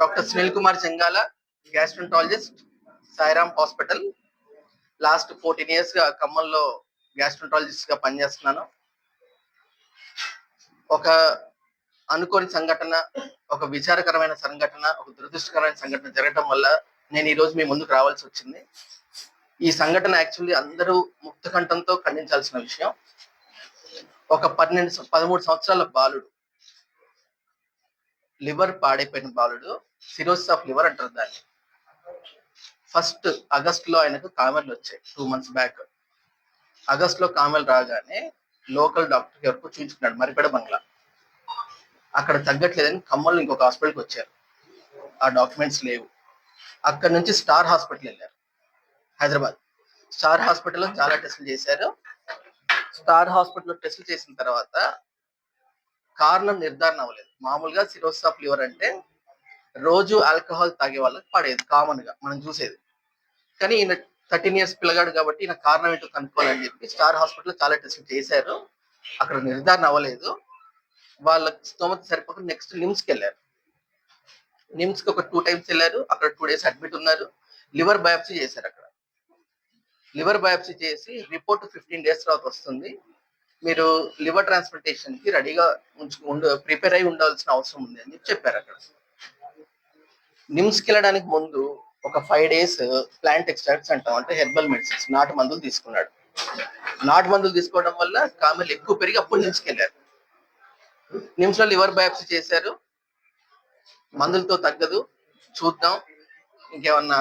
Doctor Sunil Kumar Chengala gastroenterologist Sairam hospital. Last fourteen ఇయర్స్గా ఖమ్మంలో గ్యాస్ట్రంటాలజిస్ట్గా పనిచేస్తున్నాను. ఒక అనుకోని సంఘటన ఒక విచారకరమైన సంఘటన ఒక దురదృష్టకరమైన సంఘటన జరగటం వల్ల నేను ఈ రోజు మీ ముందుకు రావాల్సి వచ్చింది. ఈ సంఘటన యాక్చువల్లీ అందరూ ముక్త కంఠంతో ఖండించాల్సిన విషయం. ఒక పన్నెండు పదమూడు సంవత్సరాల బాలుడు లివర్ పాడైపోయిన బాలుడు సిరోసిస్ ఆఫ్ లివర్ అంటారు దాన్ని. ఫస్ట్ ఆగస్ట్లో ఆయనకు కామెర్లు వచ్చాయి టూ మంత్స్ బ్యాక్. ఆగస్ట్లో కామెలు రాగానే లోకల్ డాక్టర్ వరకు చూపించుకున్నాడు మరిపెడ బంగ్లా. అక్కడ తగ్గట్లేదని ఖమ్మంలో ఇంకొక హాస్పిటల్కి వచ్చారు. ఆ డాక్యుమెంట్స్ లేవు. అక్కడ నుంచి స్టార్ హాస్పిటల్ వెళ్ళారు. హైదరాబాద్. స్టార్ హాస్పిటల్లో చాలా టెస్టులు చేశారు. స్టార్ హాస్పిటల్లో టెస్టులు చేసిన తర్వాత కారణం నిర్ధారణ అవ్వలేదు. మామూలుగా సిరోసిస్ ఆఫ్ లివర్ అంటే రోజు ఆల్కహాల్ తాగే వాళ్ళకి పడేది కామన్గా మనం చూసేది. కానీ ఈయన థర్టీన్ ఇయర్స్ పిల్లగాడు కాబట్టి ఈయన కారణం ఏంటో కనుక్కోవాలని చెప్పి స్టార్ హాస్పిటల్ చాలా టెస్టులు చేశారు. అక్కడ నిర్ధారణ అవ్వలేదు. వాళ్ళ స్తోమత సరిపోక నెక్స్ట్ నిమ్స్కి వెళ్ళారు. నిమ్స్కి ఒక టూ టైమ్స్ వెళ్ళారు. అక్కడ టూ డేస్ అడ్మిట్ ఉన్నారు. లివర్ బయాప్సీ చేశారు అక్కడ. లివర్ బయాప్సీ చేసి రిపోర్ట్ ఫిఫ్టీన్ డేస్ తర్వాత వస్తుంది. మీరు లివర్ ట్రాన్స్ప్లాంటేషన్కి రెడీగా ఉంచు ప్రిపేర్ అయి ఉండాల్సిన అవసరం ఉంది అని చెప్పారు అక్కడ. నిమ్స్కి వెళ్ళడానికి ముందు ఒక ఫైవ్ డేస్ ప్లాంట్ ఎక్స్ట్రాక్ట్స్ అంటాం. అంటే హెర్బల్ మెడిసిన్స్ నాటు మందులు తీసుకున్నాడు. నాటు మందులు తీసుకోవడం వల్ల కామెలు ఎక్కువ పెరిగి అప్పుడు నిమ్స్ వెళ్ళారు నిమ్స్లో లివర్ బయాప్సీ చేశారు. మందులతో తగ్గదు. చూద్దాం. ఇంకేమన్నా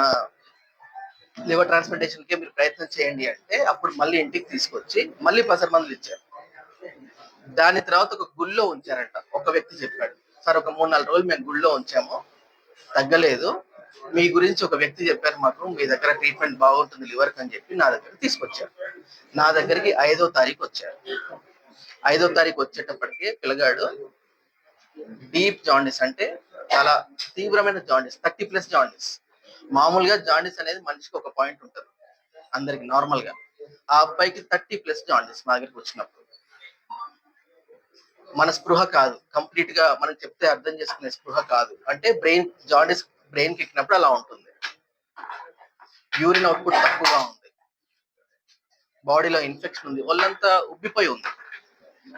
లివర్ ట్రాన్స్ప్లాంటేషన్కి మీరు ప్రయత్నం చేయండి అంటే అప్పుడు మళ్ళీ ఇంటికి తీసుకొచ్చి మళ్ళీ పసర మందులు ఇచ్చారు. దాని తర్వాత ఒక గుళ్ళో ఉంచారంట. ఒక వ్యక్తి చెప్పాడు. సార్ ఒక మూడు నాలుగు రోజులు మేము గుళ్ళో ఉంచాము. తగ్గలేదు. మీ గురించి ఒక వ్యక్తి చెప్పారు మాకు. మీ దగ్గర ట్రీట్మెంట్ బాగుంటుంది లివర్ అని చెప్పి నా దగ్గర తీసుకొచ్చారు. నా దగ్గరికి ఐదో తారీఖు వచ్చారు. ఐదో తారీఖు వచ్చేటప్పటికి పిల్లగాడు డీప్ జాండిస్ అంటే చాలా తీవ్రమైన జాండిస్ థర్టీ ప్లస్ జాండిస్. మామూలుగా జాండిస్ అనేది మనిషికి ఒక పాయింట్ ఉంటుంది అందరికి నార్మల్గా ఆ అబ్బాయికి థర్టీ ప్లస్ జాండిస్ మా దగ్గరికి వచ్చినప్పుడు. మన స్పృహ కాదు. కంప్లీట్గా మనం చెప్తే అర్థం చేసుకునే స్పృహ కాదు. అంటే బ్రెయిన్ జాండిస్ బ్రెయిన్కి ఎక్కినప్పుడు అలా ఉంటుంది. యూరిన్ అవుట్పుట్ తక్కువగా ఉంది. బాడీలో ఇన్ఫెక్షన్ ఉంది. వాళ్ళంతా ఉబ్బిపోయి ఉంది.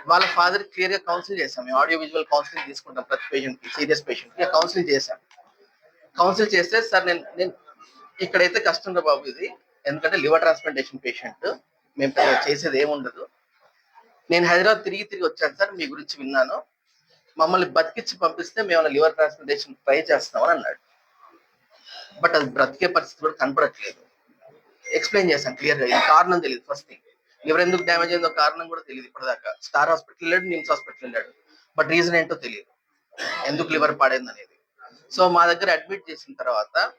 వాళ్ళ ఫాదర్ క్లియర్గా కౌన్సిల్ చేసాం ఆడియో విజువల్ కౌన్సిలింగ్ తీసుకుంటాం ప్రతి పేషెంట్కి సీరియస్ పేషెంట్కి. కౌన్సిలింగ్ చేశాం. కౌన్సిల్ చేస్తే సార్ నేను నేను ఇక్కడైతే కష్టం రా బాబు ఇది. ఎందుకంటే లివర్ ట్రాన్స్ప్లాంటేషన్ పేషెంట్. మేము చేసేది ఏముండదు. నేను హైదరాబాద్ తిరిగి తిరిగి వచ్చాను సార్ మీ గురించి విన్నాను. మమ్మల్ని బతికిచ్చి పంపిస్తే మేము లివర్ ట్రాన్స్ప్లాంటేషన్ ట్రై చేస్తామని అన్నాడు. బట్ అది బ్రతికే పరిస్థితి కూడా కనపడట్లేదు. ఎక్స్ప్లెయిన్ చేశాను క్లియర్గా ఇది కారణం తెలియదు ఫస్ట్ థింగ్. లివర్ ఎందుకు డ్యామేజ్ అయిందో కారణం కూడా తెలియదు ఇప్పటిదాకా. స్టార్ హాస్పిటల్ వెళ్ళాడు నిమ్స్ హాస్పిటల్ వెళ్ళాడు. బట్ రీజన్ ఏంటో తెలియదు. ఎందుకు లివర్ పాడైంది అనేది. సో మా దగ్గర అడ్మిట్ చేసిన తర్వాత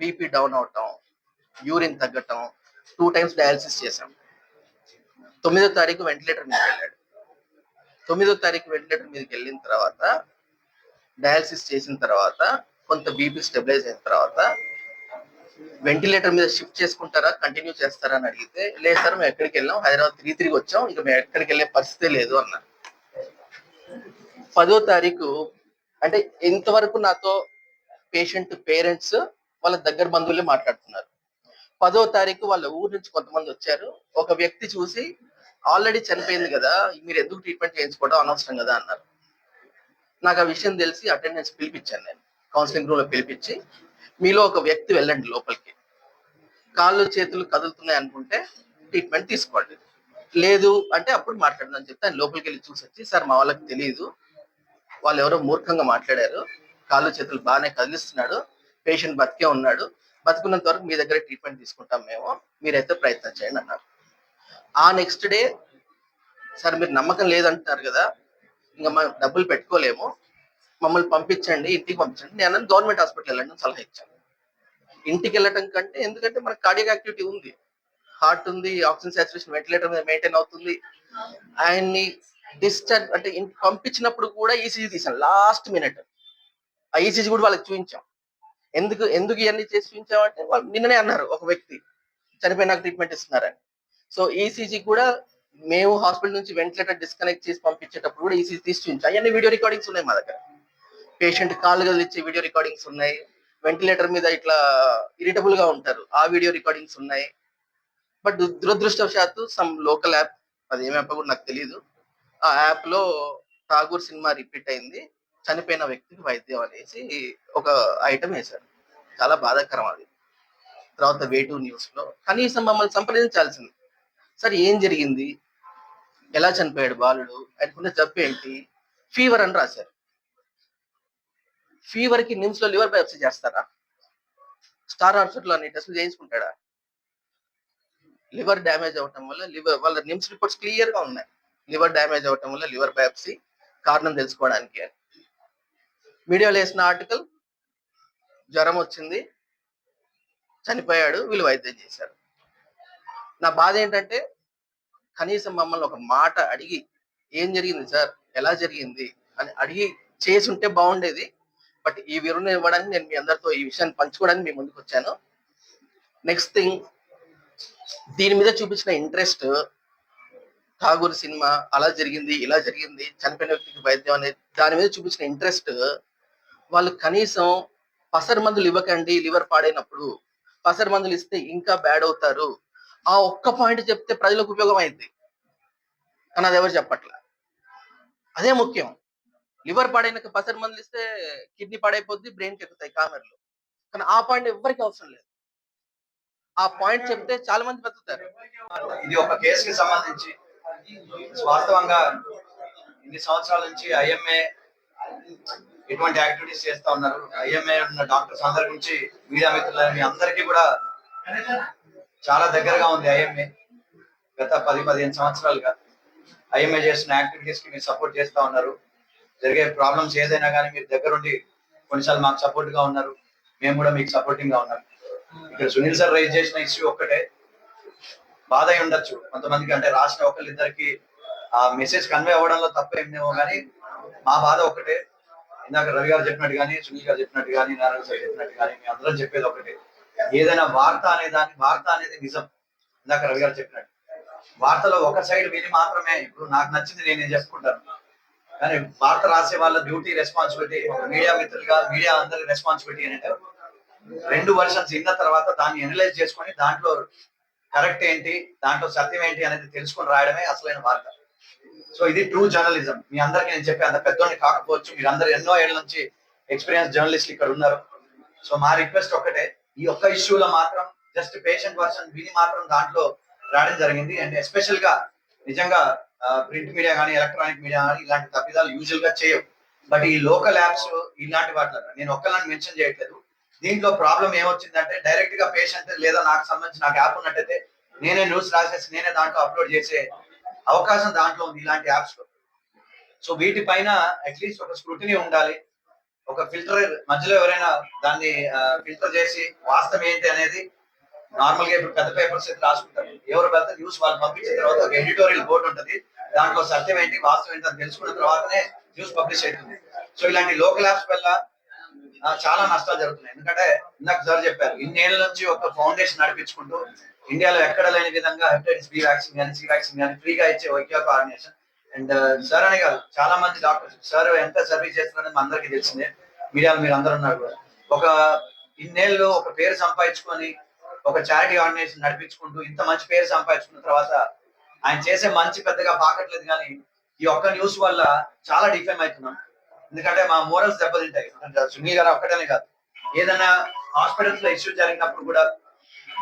బీపీ డౌన్ అవటం యూరిన్ తగ్గటం టూ టైమ్స్ డయాలసిస్ చేశాం. తొమ్మిదో తారీఖు వెంటిలేటర్ మీద వెళ్ళాడు. తొమ్మిదో తారీఖు వెంటిలేటర్ మీదకి వెళ్ళిన తర్వాత డయాలసిస్ చేసిన తర్వాత కొంత బీపీ స్టెబిలైజ్ అయిన తర్వాత వెంటిలేటర్ మీద షిఫ్ట్ చేసుకుంటారా కంటిన్యూ చేస్తారా అని అడిగితే లేదు సార్ మేము ఎక్కడికి వెళ్ళాం హైదరాబాద్ తిరిగి తిరిగి వచ్చాం ఇక మేము ఎక్కడికి వెళ్ళే పరిస్థితే లేదు అన్నారు పదో తారీఖు అంటే ఇంతవరకు నాతో పేషెంట్ పేరెంట్స్ వాళ్ళ దగ్గర బంధువులే మాట్లాడుతున్నారు. పదో తారీఖు వాళ్ళ ఊరు నుంచి కొంతమంది వచ్చారు. ఒక వ్యక్తి చూసి ఆల్రెడీ చనిపోయింది కదా మీరు ఎందుకు ట్రీట్మెంట్ చేయించుకోవడం అనవసరం కదా అన్నారు. నాకు ఆ విషయం తెలిసి అటెండెన్స్ పిలిపించాను నేను కౌన్సిలింగ్ రూమ్లో పిలిపించి మీలో ఒక వ్యక్తి వెళ్ళండి లోపలికి. కాళ్ళు చేతులు కదులుతున్నాయి అనుకుంటే ట్రీట్మెంట్ తీసుకోండి. లేదు అంటే అప్పుడు మాట్లాడదని చెప్తే ఆయన లోపలికి వెళ్ళి చూసి వచ్చి సార్ మా వాళ్ళకి తెలియదు వాళ్ళు ఎవరో మూర్ఖంగా మాట్లాడారు. కాళ్ళు చేతులు బాగానే కదిలిస్తున్నాడు. పేషెంట్ బతికే ఉన్నాడు. బతుకున్నంత వరకు మీ దగ్గర ట్రీట్మెంట్ తీసుకుంటాం మేము. మీరైతే ప్రయత్నం చేయండి అన్నారు. ఆ నెక్స్ట్ డే సార్ మీరు నమ్మకం లేదంటున్నారు కదా ఇంకా మనం డబ్బులు పెట్టుకోలేము మమ్మల్ని పంపించండి ఇంటికి పంపించండి. నేను గవర్నమెంట్ హాస్పిటల్ వెళ్ళండి సలహా ఇచ్చాను. ఇంటికి వెళ్ళటం కంటే ఎందుకంటే మనకు కార్డియక్ యాక్టివిటీ ఉంది. హార్ట్ ఉంది ఆక్సిజన్ సాచురేషన్ వెంటిలేటర్ మీద మెయింటైన్ అవుతుంది. ఆయన్ని డిశ్చార్జ్ అంటే ఇంటికి పంపించినప్పుడు కూడా ఈసీజీ తీసాం లాస్ట్ మినిట్ ఆ ఈసీజీ కూడా వాళ్ళకి చూపించాం. ఎందుకు ఎందుకు ఇవన్నీ చేసి చూపించామంటే వాళ్ళు నిన్ననే అన్నారు ఒక వ్యక్తి చనిపోయినాక ట్రీట్మెంట్ ఇస్తున్నారని. సో ఈసీజీ కూడా మేము హాస్పిటల్ నుంచి వెంటిలేటర్ డిస్కనెక్ట్ చేసి పంపించేటప్పుడు కూడా ఈసీజీ తీసి చూపించాం అవన్నీ వీడియో రికార్డింగ్స్ ఉన్నాయి మా దగ్గర. పేషెంట్ కాళ్ళు కదిలిచ్చే వీడియో రికార్డింగ్స్ ఉన్నాయి. వెంటిలేటర్ మీద ఇట్లా ఇరిటబుల్గా ఉంటారు. ఆ వీడియో రికార్డింగ్స్ ఉన్నాయి. బట్ దురదృష్టవశాత్తు సమ్ లోకల్ యాప్ అది ఏం యాప్ కూడా నాకు తెలియదు ఆ యాప్లో ఠాగూర్ సినిమా రిపీట్ అయింది. చనిపోయిన వ్యక్తికి వైద్యం అనేసి ఒక ఐటమ్ వేశారు. చాలా బాధాకరం అది. తర్వాత వేటు న్యూస్లో కనీసం మమ్మల్ని సంప్రదించాల్సింది. సార్ ఏం జరిగింది? ఎలా చనిపోయాడు బాలుడు? ఆయనకున్న జబ్బు ఏంటి? ఫీవర్ అని రాశారు. ఫీవర్కి నిమ్స్లో లివర్ బయాప్సీ చేస్తారా? స్టార్ హాస్పిటల్ అన్ని టెస్టులు చేయించుకుంటాడా? లివర్ డ్యామేజ్ అవటం వల్ల లివర్ వాళ్ళ నిమ్స్ రిపోర్ట్స్ క్లియర్గా ఉన్నాయి. లివర్ డ్యామేజ్ అవటం వల్ల లివర్ బయాప్సీ కారణం తెలుసుకోవడానికి అని. మీడియాలో వేసిన ఆర్టికల్ జ్వరం వచ్చింది చనిపోయాడు వీళ్ళు వైద్యం చేశారు. నా బాధ ఏంటంటే కనీసం మమ్మల్ని ఒక మాట అడిగి ఏం జరిగింది సార్? ఎలా జరిగింది? అని అడిగి చేసి ఉంటే బాగుండేది. బట్ ఈ వివరణ ఇవ్వడానికి నేను మీ అందరితో ఈ విషయాన్ని పంచుకోవడానికి మీ ముందుకు వచ్చాను. నెక్స్ట్ థింగ్ దీని మీద చూపించిన ఇంట్రెస్ట్ ఠాగూర్ సినిమా అలా జరిగింది ఇలా జరిగింది చనిపోయిన వ్యక్తికి వైద్యం అనేది దాని మీద చూపించిన ఇంట్రెస్ట్ వాళ్ళు కనీసం పసరు మందులు ఇవ్వకండి లివర్ పాడైనప్పుడు. పసరు మందులు ఇస్తే ఇంకా బ్యాడ్ అవుతారు. ఆ ఒక్క పాయింట్ చెప్తే ప్రజలకు ఉపయోగం అయింది కానీ అది ఎవరు చెప్పట్లే? అదే ముఖ్యం. లివర్ పాడైన పసరు మందులు ఇస్తే కిడ్నీ పాడైపోద్ది బ్రెయిన్ ఎక్కుతాయి కామెర్లు. కానీ ఆ పాయింట్ ఎవరికి అవసరం లేదు. ఆ పాయింట్ చెప్తే చాలా మంది బతుకుతారు. ఇది ఒక కేసుకి సంబంధించి వాస్తవంగా ఇన్ని సంవత్సరాల నుంచి ఐఎంఏ ఎటువంటి యాక్టివిటీస్ చేస్తా ఉన్నారు. ఐఎంఏ ఉన్న డాక్టర్స్ అందరి గురించి మీడియా మిత్రులని అందరికీ కూడా చాలా దగ్గరగా ఉంది ఐఎంఏ. గత పది పదిహేను సంవత్సరాలుగా ఐఎంఏ చేసిన యాక్టివిటీస్కి మీరు సపోర్ట్ చేస్తా ఉన్నారు. జరిగే ప్రాబ్లమ్స్ ఏదైనా కానీ మీరు దగ్గరుండి కొన్నిసార్లు మాకు సపోర్ట్గా ఉన్నారు. మేము కూడా మీకు సపోర్టింగ్గా ఉన్నాం. ఇక్కడ సునీల్ సార్ రైజ్ చేసిన ఇష్యూ ఒక్కటే. బాధ అయి ఉండొచ్చు. కొంతమందికి అంటే రాసిన ఒకళ్ళిద్దరికి ఆ మెసేజ్ కన్వే అవ్వడంలో తప్పేమేమో కానీ మా బాధ ఒకటే ఇందాక రవి గారు చెప్పినట్టు కానీ సునీల్ గారు చెప్పినట్టు కానీ నారాయణ సార్ చెప్పినట్టు కానీ మీ అందరం చెప్పేది ఒకటే ఏదైనా వార్త అనే దాన్ని వార్త అనేది నిజం. ఇందాక రవి గారు చెప్పినట్టు. వార్తలో ఒక సైడ్ విని మాత్రమే ఇప్పుడు నాకు నచ్చింది నేనే చెప్పుకుంటాను. కానీ వార్త రాసే వాళ్ళ డ్యూటీ రెస్పాన్సిబిలిటీ మీడియా మిత్రులుగా మీడియా అందరి రెస్పాన్సిబిలిటీ అనేది రెండు వర్షన్స్ ఇన్న తర్వాత దాన్ని ఎనలైజ్ చేసుకొని దాంట్లో కరెక్ట్ ఏంటి దాంట్లో సత్యం ఏంటి అనేది తెలుసుకొని రాయడమే అసలైన వార్త. సో ఇది ట్రూ జర్నలిజం మీ అందరికీ నేను చెప్పే అంత పెద్దోని కాకపోవచ్చు. మీరు అందరు ఎన్నో ఏళ్ళ నుంచి ఎక్స్పీరియన్స్ జర్నలిస్ట్ ఇక్కడ ఉన్నారు. సో మా రిక్వెస్ట్ ఒక్కటే ఈ ఒక్క ఇష్యూలో మాత్రం జస్ట్ పేషెంట్ వర్షన్ విని మాత్రం దాంట్లో రావడం జరిగింది. అండ్ ఎస్పెషల్గా నిజంగా ప్రింట్ మీడియా కానీ ఎలక్ట్రానిక్ మీడియా కానీ ఇలాంటి తప్పిదాలు యూజువల్గా చేయవు. బట్ ఈ లోకల్ యాప్స్ ఇలాంటి వాటిలో నేను ఒక్కళ్ళని మెన్షన్ చేయట్లేదు. దీంట్లో ప్రాబ్లం ఏమొచ్చిందంటే డైరెక్ట్గా పేషెంట్ లేదా నాకు సంబంధించి నాకు యాప్ ఉన్నట్టయితే నేనే న్యూస్ రాసేసి నేనే దాంట్లో అప్లోడ్ చేసే అవకాశం దాంట్లో ఉంది ఇలాంటి యాప్స్లో. సో వీటిపైన అట్లీస్ట్ ఒక స్క్రూటినీ ఉండాలి. ఒక ఫిల్టర్ మధ్యలో ఎవరైనా దాన్ని ఫిల్టర్ చేసి వాస్తవం ఏంటి అనేది నార్మల్గా ఇప్పుడు పెద్ద పేపర్స్ అయితే రాసుకుంటారు. ఎవరు పెద్ద న్యూస్ వాళ్ళు పంపించిన తర్వాత ఒక ఎడిటోరియల్ బోర్డు ఉంటుంది. దాంట్లో సత్యం ఏంటి వాస్తవం ఏంటి అని తెలుసుకున్న తర్వాతనే న్యూస్ పబ్లిష్ అవుతుంది. సో ఇలాంటి లోకల్ యాప్స్ వల్ల చాలా నష్టాలు జరుగుతున్నాయి. ఎందుకంటే ఇందాక సార్ చెప్పారు ఇన్నేళ్ళ నుంచి ఒక ఫౌండేషన్ నడిపించుకుంటూ ఇండియాలో ఎక్కడ లేని విధంగా హెపటైటిస్ బి వ్యాక్సిన్ కానీ సి వ్యాక్సిన్ కానీ ఫ్రీగా ఇచ్చే వైద్య కోఆర్డినేషన్ అండ్ సార్ అని కాదు చాలా మంది డాక్టర్స్ సార్ ఎంత సర్వీస్ చేస్తున్నారని అందరికీ తెలిసిందే. మీడియాలో మీరు అందరూ ఉన్నారు కూడా. ఒక ఇన్నేళ్ళు ఒక పేరు సంపాదించుకొని ఒక చారిటీ ఆర్గనైజేషన్ నడిపించుకుంటూ ఇంత మంచి పేరు సంపాదించుకున్న తర్వాత ఆయన చేసే మంచి పెద్దగా పాకట్లేదు కానీ ఈ ఒక్క న్యూస్ వల్ల చాలా డిఫేమ్ అవుతున్నాం. ఎందుకంటే మా మోరల్స్ దెబ్బతింటాయి. సునీల్ గారు ఒక్కటనే కాదు. ఏదైనా హాస్పిటల్స్లో ఇష్యూ జరిగినప్పుడు కూడా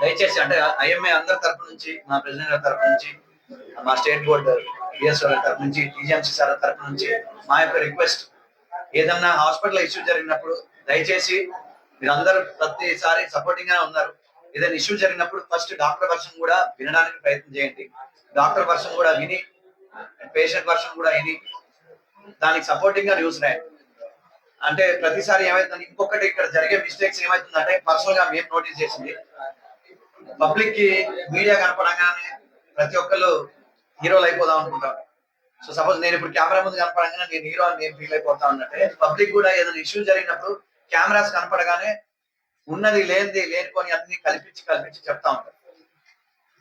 దయచేసి అంటే ఐఎంఏ అందరి తరపు నుంచి మా ప్రెసిడెంట్ గారి తరపు నుంచి మా స్టేట్ బోర్డు బిఎస్ తరపు నుంచి టీజీఎంసీ సార్ తరపు నుంచి మా యొక్క రిక్వెస్ట్ ఏదన్నా హాస్పిటల్ ఇష్యూ జరిగినప్పుడు దయచేసి మీరందరూ ప్రతిసారి సపోర్టింగ్గా ఉన్నారు. ఏదైనా ఇష్యూ జరిగినప్పుడు ఫస్ట్ డాక్టర్ వర్షన్ కూడా వినడానికి ప్రయత్నం చేయండి. డాక్టర్ వర్షన్ కూడా విని పేషెంట్ వర్షన్ కూడా విని దానికి సపోర్టింగ్గా న్యూస్ రాయండి. అంటే ప్రతిసారి ఏమైతుంది ఇంకొకటి ఇక్కడ జరిగే మిస్టేక్స్ ఏమైతుందంటే పర్సనల్గా మేము నోటీస్ చేసింది. పబ్లిక్కి మీడియా కనపడంగానే ప్రతి ఒక్కళ్ళు హీరోలు అయిపోదాం అనుకుంటారు సో సపోజ్ నేను ఇప్పుడు కెమెరా ముందు కనపడగానే నేను హీరో అని నేను ఫీల్ అయిపోతా ఉన్నట్టే పబ్లిక్ కూడా ఏదైనా ఇష్యూ జరిగినప్పుడు కెమెరాస్ కనపడగానే ఉన్నది లేనిది లేనిపోని అన్ని కల్పించి కల్పించి చెప్తా ఉంటారు.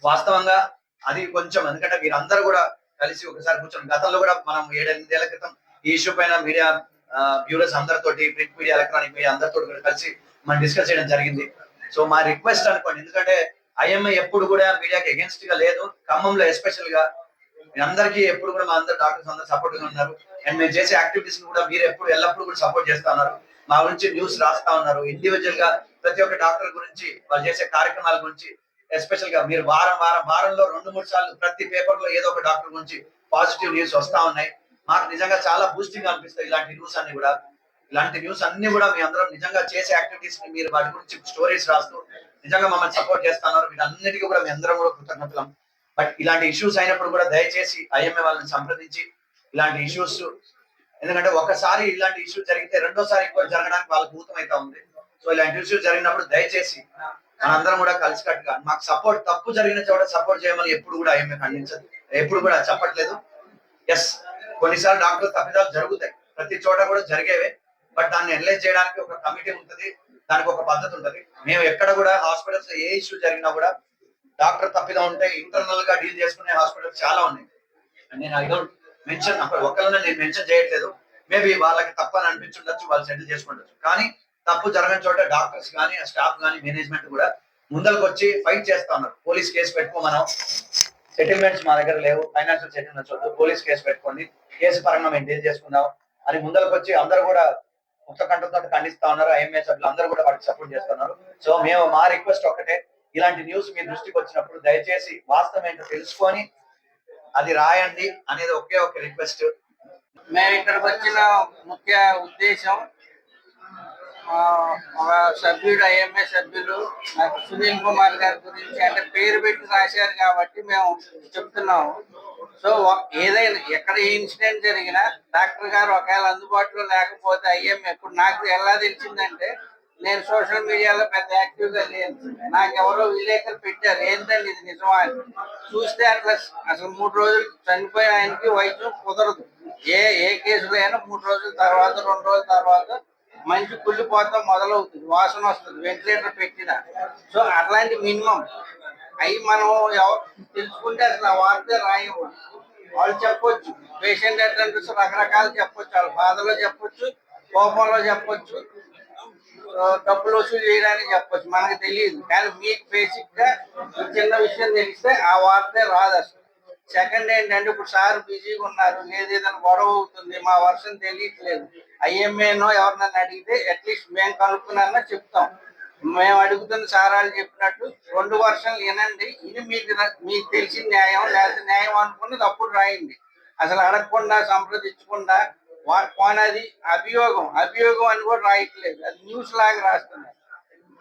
వాస్తవంగా అది కొంచెం ఎందుకంటే మీరందరూ కూడా కలిసి ఒకసారి కూర్చొని గతంలో కూడా మనం ఏడెనిమిదేళ్ళ క్రితం ఈ ఇష్యూ పైన మీడియా బ్యూరోస్ అందరితోటి ప్రింట్ మీడియా ఎలక్ట్రానిక్ మీడియా అందరితో కలిసి మనం డిస్కస్ చేయడం జరిగింది. సో మా రిక్వెస్ట్ అనుకోండి. ఎందుకంటే ఐఎంఐ ఎప్పుడు కూడా మీడియాకి అగేన్స్ట్గా లేదు. ఖమ్మంలో ఎస్పెషల్గా మీ అందరికీ ఎప్పుడు కూడా మా అందరు డాక్టర్స్ అందరు సపోర్ట్గా ఉన్నారు. అండ్ మేము చేసే యాక్టివిటీస్ కూడా మీరు ఎప్పుడు ఎల్లప్పుడు కూడా సపోర్ట్ చేస్తా ఉన్నారు. మా గురించి న్యూస్ రాస్తా ఉన్నారు. ఇండివిజువల్గా ప్రతి ఒక్క డాక్టర్ గురించి వాళ్ళు చేసే కార్యక్రమాల గురించి ఎస్పెషల్గా మీరు వారం వారం వారంలో రెండు మూడు సార్లు ప్రతి పేపర్లో ఏదో ఒక డాక్టర్ గురించి పాజిటివ్ న్యూస్ వస్తా ఉన్నాయి. మాకు నిజంగా చాలా బూస్టింగ్ అనిపిస్తాయి ఇలాంటి న్యూస్ అన్ని కూడా. ఇలాంటి న్యూస్ అన్ని కూడా మీ అందరం నిజంగా చేసే యాక్టివిటీస్ని మీరు వాటి గురించి స్టోరీస్ రాస్తూ నిజంగా మమ్మల్ని సపోర్ట్ చేస్తున్నారు వీటన్నిటికీ కూడా మీ అందరం కూడా కృతజ్ఞతలం. బట్ ఇలాంటి ఇష్యూస్ అయినప్పుడు కూడా దయచేసి ఐఎంఏ వాళ్ళని సంప్రదించి ఇలాంటి ఇష్యూస్ ఎందుకంటే ఒకసారి ఇలాంటి ఇష్యూస్ జరిగితే రెండోసారి ఎక్కువ జరగడానికి వాళ్ళకి ఊతమైతా ఉంది. సో ఇలాంటి ఇష్యూస్ జరిగినప్పుడు దయచేసి మనందరం కూడా కలిసికట్టుగా మాకు సపోర్ట్ తప్పు జరిగిన చోట సపోర్ట్ చేయమని ఎప్పుడు కూడా ఐఎంఏ ఖండించదు. ఎప్పుడు కూడా చెప్పట్లేదు. ఎస్ కొన్నిసార్లు డాక్టర్ తప్పిదాలు జరుగుతాయి. ప్రతి చోట కూడా జరిగేవే. బట్ దాన్ని అనలైజ్ చేయడానికి ఒక కమిటీ ఉంటుంది. దానికి ఒక పద్ధతి ఉంటుంది. మేము ఎక్కడ కూడా హాస్పిటల్స్ ఏ ఇష్యూ జరిగినా కూడా డాక్టర్ తప్పిదం ఉంటే ఇంటర్నల్గా డీల్ చేసుకునే హాస్పిటల్స్ చాలా ఉన్నాయి. నేను ఐ డోంట్ మెన్షన్ ఒకరిని నేను మెన్షన్ చేయట్లేదు. మేబీ వాళ్ళకి తప్పని అనిపించుండొచ్చు వాళ్ళు సెటిల్ చేసుకుండొచ్చు. కానీ తప్పు జరగని చోట డాక్టర్స్ కానీ స్టాఫ్ కానీ మేనేజ్మెంట్ కూడా ముందరకు వచ్చి ఫైట్ చేస్తా ఉన్నారు. పోలీస్ కేసు పెట్టుకో మనం సెటిల్మెంట్స్ మా దగ్గర లేవు. ఫైనాన్షియల్ సెటిల్మెంట్స్ వద్దు. పోలీస్ కేసు పెట్టుకోండి. కేసు పరంగా మేము డీల్ చేసుకుందాం అని ముందరకు వచ్చి అందరూ కూడా ముక్త కంటతో ఖండిస్తా ఉన్నారు. ఐఎంఏ సభ్యులు అందరూ కూడా వాటికి సపోర్ట్ చేస్తున్నారు. సో మేము మా రిక్వెస్ట్ ఒకటే ఇలాంటి న్యూస్ మీ దృష్టికి వచ్చినప్పుడు దయచేసి వాస్తవం ఏంటో తెలుసుకొని అది రాయండి అనేది ఒకే ఒక రిక్వెస్ట్ మేము ఇక్కడికి వచ్చిన ముఖ్య ఉద్దేశం ఒక సభ్యుడు ఐఎంఏ సభ్యులు నాకు సునీల్ కుమార్ గారి గురించి అంటే పేరు పెట్టి రాశారు కాబట్టి మేము చెప్తున్నాము. సో ఏదైనా ఎక్కడ ఏ ఇన్సిడెంట్ జరిగినా డాక్టర్ గారు ఒకవేళ అందుబాటులో లేకపోతే ఐఎంఏ ఇప్పుడు నాకు ఎలా తెలిసిందంటే నేను సోషల్ మీడియాలో పెద్ద యాక్టివ్గా లేను. నాకు ఎవరో విలేకరు పెట్టారు. ఏంటండి ఇది నిజమా చూస్తే అట్లా అసలు మూడు రోజులు చనిపోయిన ఆయనకి వైద్యం కుదరదు. ఏ ఏ కేసులో అయినా మూడు రోజుల తర్వాత రెండు రోజుల తర్వాత మంచి కుళ్ళిపోతాం మొదలవుతుంది. వాసన వస్తుంది. వెంటిలేటర్ పెట్టిన. సో అట్లాంటి మినిమం. అవి మనం ఎవరు తెలుసుకుంటే అసలు ఆ వార్త రాయము. వాళ్ళు చెప్పొచ్చు. పేషెంట్ అటెండర్స్ రకరకాలు చెప్పొచ్చు. వాళ్ళ బాధలో చెప్పొచ్చు. కోపంలో చెప్పొచ్చు. డబ్బులు వసూలు చేయడానికి చెప్పచ్చు. మనకు తెలియదు. కానీ మీకు బేసిక్గా చిన్న విషయం తెలిస్తే ఆ వార్తే రాదు అసలు. సెకండ్ ఏంటంటే ఇప్పుడు సార్ బిజీగా ఉన్నారు. లేదు ఏదైనా గొడవ అవుతుంది. మా వర్షం తెలియట్లేదు. ఐఎంఏనో ఎవరినైనా అడిగితే అట్లీస్ట్ మేము కనుక్కున్నా చెప్తాం. మేము అడుగుతున్న సారాలు చెప్పినట్టు రెండు వర్షాలు వినండి. ఇది మీకు మీకు తెలిసిన న్యాయం లేకపోతే న్యాయం అనుకుని తప్పుడు రాయండి. అసలు అడగకుండా సంప్రదించకుండా వా- పోనది అభియోగం. అభియోగం అని కూడా రాయట్లేదు. అది న్యూస్ లాగా రాస్తున్నారు.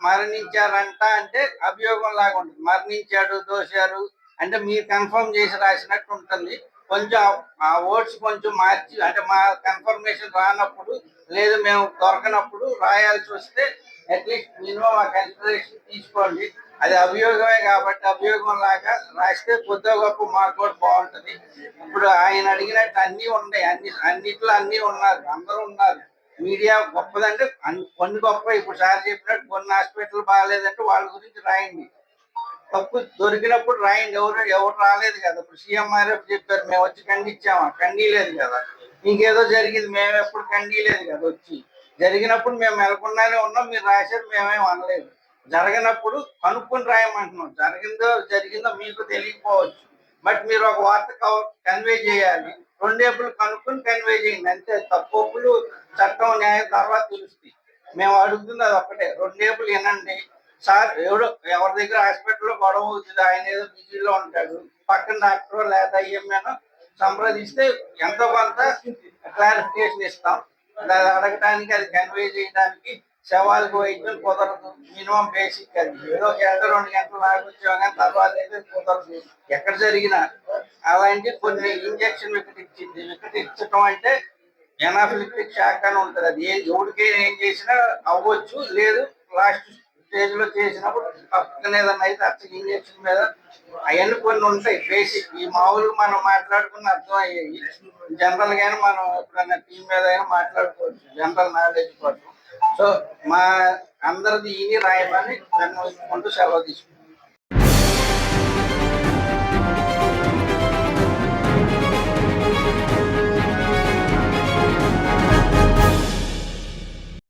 మరణించారంట అంటే అభియోగం లాగా ఉంటుంది. మరణించాడు దోశారు అంటే మీరు కన్ఫర్మ్ చేసి రాసినట్టు ఉంటుంది. కొంచెం ఆ ఓట్స్ కొంచెం మార్చి అంటే మా కన్ఫర్మేషన్ రానప్పుడు లేదు మేము దొరకనప్పుడు రాయాల్సి వస్తే అట్లీస్ట్ మినిమం ఆ కన్సిడరేషన్ తీసుకోండి. అది అభియోగమే కాబట్టి అభియోగం లాగా రాస్తే కొద్దిగా గొప్ప మాకు కూడా బాగుంటుంది. ఇప్పుడు ఆయన అడిగినట్టు అన్ని ఉన్నాయి. అన్ని అన్నిట్లో అన్ని ఉన్నారు. అందరూ ఉన్నారు. మీడియా గొప్పదంటే అన్ని- కొన్ని గొప్ప ఇప్పుడు సార్ చెప్పినట్టు కొన్ని హాస్పిటల్ బాగాలేదంటే వాళ్ళ గురించి రాయండి. తప్పు దొరికినప్పుడు రాయండి. ఎవరు ఎవరు రాలేదు కదా. ఇప్పుడు సీఎంఆర్ఎఫ్ చెప్పారు మేము వచ్చి ఖండించామా? ఖండీలేదు కదా. ఇంకేదో జరిగింది. మేము ఎప్పుడు ఖండీలేదు కదా వచ్చి. జరిగినప్పుడు మేము మెలకుండానే ఉన్నాం. మీరు రాశారు. మేమేం అనలేదు. జరగనప్పుడు కనుక్కొని రాయమంటున్నాం. జరిగిందో జరిగిందో మీకు తెలియకపోవచ్చు. బట్ మీరు ఒక వార్త కన్వే చేయాలి. రెండేపులు కనుక్కొని కన్వే చేయండి. అంతే తప్పులు చట్టం న్యాయం తర్వాత తెలుస్తాయి. మేము అడుగుతుంది అది ఒక్కటే. రెండేపులు వినండి. సార్ ఎవడో ఎవరి దగ్గర హాస్పిటల్లో గొడవ అవుతుంది ఆయన ఏదో బిజీలో ఉంటాడు. పక్కన డాక్టర్ లేదా ఏమైనా సంప్రదిస్తే ఎంతో కొంత క్లారిఫికేషన్ ఇస్తాం. అది అడగటానికి అది కన్వే చేయడానికి శవాలకు వైద్యం కుదరదు. మినిమం బేసిక్ అది. ఏదో ఒక గంట రెండు గంటలు లాగొచ్చాం కానీ తర్వాత అయితే కుదరదు. ఎక్కడ జరిగినా అలాంటి కొన్ని ఇంజక్షన్ వికటిచ్చింది వికటిచ్చటం ఇచ్చటం అంటే ఎనాఫిలిక్టిక్ షాక్ అని ఉంటుంది. అది ఏం ఎవరికి ఏం చేసినా అవ్వచ్చు లేదు లాస్ట్ స్టేజ్లో చేసినప్పుడు పక్కన ఏదన్నా అయితే అచ్చకి ఇంజక్షన్ మీద అవన్నీ కొన్ని ఉంటాయి. బేసిక్ ఈ మామూలుగా మనం మాట్లాడుకున్న అర్థం అయ్యాయి జనరల్ గానే మనం ఎప్పుడైనా టీం మీద అయినా మాట్లాడుకోవచ్చు. జనరల్ నాలెడ్జ్ కోసం. సో మా అందరిది ఇని రాయమని నన్ను సెలవు తీసుకుంటాం.